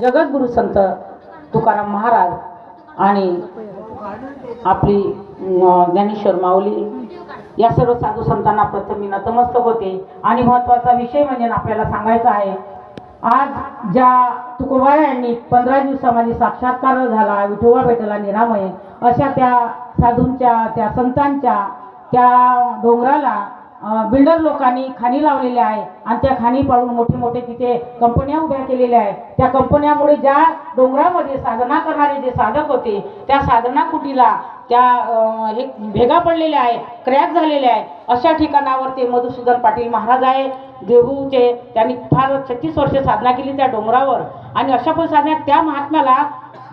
जगद्गुरु संत तुकाराम महाराज आणि आपली ज्ञानेश्वर माऊली या सर्व साधू संतांना प्रथम मी नतमस्तक होते. आणि महत्त्वाचा विषय म्हणजे आपल्याला सांगायचा आहे आज ज्या तुकोबा यांनी पंधरा दिवसामध्ये साक्षात्कार झाला विठोबा भेटला निरामय अशा त्या साधूंच्या त्या संतांच्या त्या डोंगराला बिल्डर लोकांनी खाणी लावलेल्या आहे आणि त्या खाणी पाडून मोठे मोठे तिथे कंपन्या उभ्या केलेल्या आहेत. त्या कंपन्यामुळे ज्या डोंगरामध्ये साधना करणारे जे साधक होते त्या साधना कुटीला त्या हे भेगा पडलेल्या आहे क्रॅक झालेल्या आहे अशा ठिकाणावर ते मधुसूदन पाटील महाराज आहे. देहूचे त्यांनी फार छत्तीस वर्ष साधना केली त्या डोंगरावर. आणि अशा पण साधण्यात त्या महात्म्याला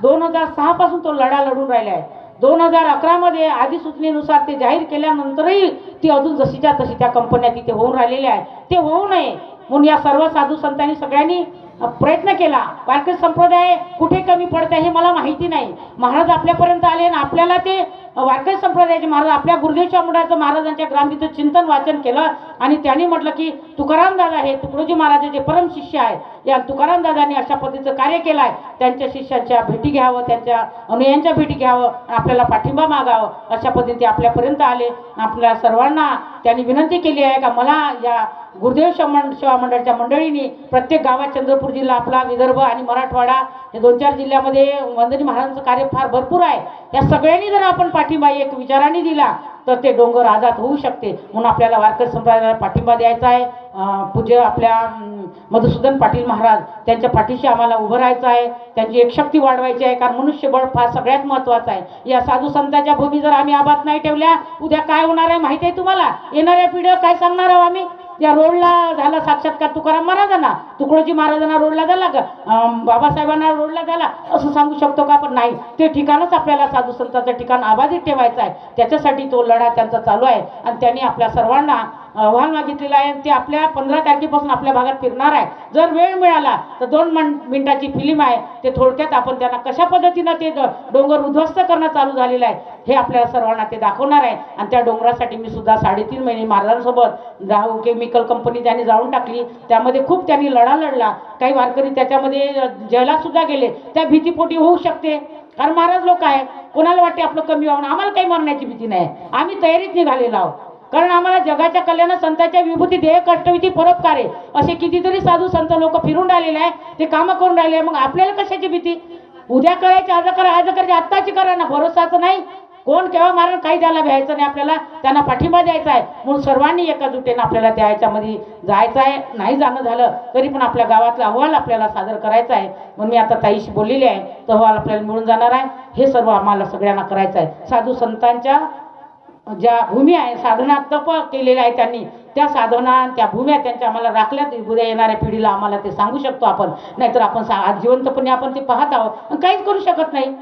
दोन हजार सहापासून तो लढा लढून राहिला आहे. दोन हजार अकरामध्ये अधिसूचनेनुसार ते जाहीर केल्यानंतरही ती अजून जशीच्या तशी त्या कंपन्या तिथे होऊन राहिलेल्या आहे ते होऊ नये म्हणून या सर्व साधू संतांनी सगळ्यांनी प्रयत्न केला. वारकरी संप्रदाय कुठे कमी पडत हे मला माहिती नाही. महाराज आपल्यापर्यंत आले आणि आपल्याला ते वारकरी संप्रदायाचे महाराज आपल्या गुरुदेव शामुडाचं महाराजांच्या ग्रामगीतं चिंतन वाचन केलं आणि त्यांनी म्हटलं की तुकाराम दादा हे तुकडोजी महाराजाचे परम शिष्य आहे या तुकाराम दादांनी अशा पद्धतीचं कार्य केलं आहे त्यांच्या शिष्यांच्या भेटी घ्यावं त्यांच्या अनुयांच्या भेटी घ्यावं आपल्याला पाठिंबा मागावं अशा पद्धतीने आपल्यापर्यंत आले. आपल्या सर्वांना त्यांनी विनंती केली आहे का मला या गुरुदेव सेवा सेवा मंडळाच्या मंडळींनी प्रत्येक गावात चंद्रपूर जिल्हा आपला विदर्भ आणि मराठवाडा हे दोन चार जिल्ह्यामध्ये वंदनी महाराजांचं कार्य फार भरपूर आहे. या सगळ्यांनी जर आपण पाठिंबा एक विचाराने दिला तर ते डोंगर आझाद होऊ शकते. म्हणून आपल्याला वारकरी संप्रदायाला पाठिंबा द्यायचा आहे. पूज्य आपल्या मधुसूदन पाटील महाराज त्यांच्या पाठीशी आम्हाला उभं राहायचं आहे. त्यांची एक शक्ती वाढवायची आहे कारण मनुष्यबळ फार सगळ्यात महत्त्वाचं आहे. या साधू संतांच्या भूमी जर आम्ही आबाद नाही ठेवल्या उद्या काय होणार आहे माहिती आहे तुम्हाला? येणाऱ्या पिढ्या काय सांगणार आहोत आम्ही? या रोडला झाला साक्षात्कार तुकाराम महाराजांना. तुकडोजी महाराजांना रोडला झाला का? बाबासाहेबांना रोडला झाला? असं सांगू शकतो का पण नाही. ते ठिकाणच आपल्याला साधू संतांचं ठिकाण आबाधित ठेवायचं आहे. त्याच्यासाठी तो लढा त्यांचा चालू आहे. आणि त्यांनी आपल्या सर्वांना आव्हान मागितलेलं आहे आणि ते आपल्या पंधरा तारखेपासून आपल्या भागात फिरणार आहे. जर वेळ मिळाला तर दोन मिनिटाची फिल्म आहे. ते थोडक्यात आपण त्यांना कशा पद्धतीनं ते डोंगर उद्ध्वस्त करणं चालू झालेलं आहे हे आपल्या सर्वांना ते दाखवणार आहे. आणि त्या डोंगरासाठी मी सुद्धा साडेतीन महिने महाराजांसोबत राहू केमिकल कंपनी त्यांनी जाळून टाकली. त्यामध्ये खूप त्यांनी लढा लढला. काही वारकरी त्याच्यामध्ये जेलात सुद्धा गेले. त्या भीतीपोटी होऊ शकते. कारण महाराज लोक आहे कोणाला वाटते आपलं कमी व्हावं? आम्हाला काही मरण्याची भीती नाही. आम्ही तयारीत निघालेलो आहोत. कारण आम्हाला जगाच्या कल्याण संतांच्या विभूती देह कष्टविधी परोपकार असे कितीतरी साधू संत लोक फिरून राहिलेले आहे. ते कामं करून राहिले मग आपल्याला कशाची भीती? उद्या करायची आज करा आज करायची आत्ताची करा ना. भरोसाचं नाही. कोण केव्हा मारण काही द्यायला भ्यायचं नाही. आपल्याला त्यांना पाठिंबा द्यायचा आहे. म्हणून सर्वांनी एकजुटीनं आपल्याला त्या ह्याच्यामध्ये जायचं आहे. नाही जाणं झालं तरी पण आपल्या गावातला अहवाल आपल्याला सादर करायचा आहे. म्हणून मी आता ताईशी बोललेली आहे. तो अहवाल आपल्याला मिळून जाणार आहे. हे सर्व आम्हाला सगळ्यांना करायचं आहे. साधू संतांच्या ज्या भूमी आहे साधना तप केलेल्या आहे त्यांनी त्या साधना त्या भूम्या त्यांच्या आम्हाला राखल्यात. उद्या येणाऱ्या पिढीला आम्हाला ते सांगू शकतो आपण. नाहीतर आपण सा आज जिवंतपणे आपण ते पाहत आहोत. आणि काहीच करू शकत नाही.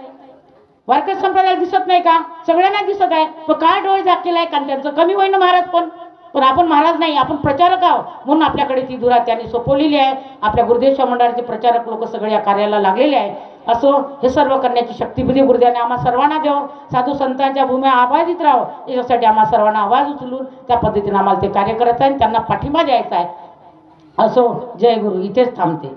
वारकरी संप्रदाय दिसत नाही का? सगळ्यांना दिसत आहे. पण काय डोळे झाकलेला आहे कारण त्यांचं कमी होईन महाराज पण. पण आपण महाराज नाही आपण प्रचारक आहोत. म्हणून आपल्याकडे ती दुरा त्यांनी सोपवलेली आहे. आपल्या गुरुदेव मंडळाचे प्रचारक लोक सगळ्या कार्याला लागलेले आहे. असो हे सर्व करण्याची शक्तीबुद्धी गुरुदेवाने आम्हा सर्वांना देव साधू संतांच्या भूम्या आबाधित राहावं. याच्यासाठी आम्हा सर्वांना आवाज उचलून त्या पद्धतीने आम्हाला ते कार्य करायचं आहे आणि त्यांना पाठिंबा द्यायचा आहे. असो जय गुरु. इथेच थांबते.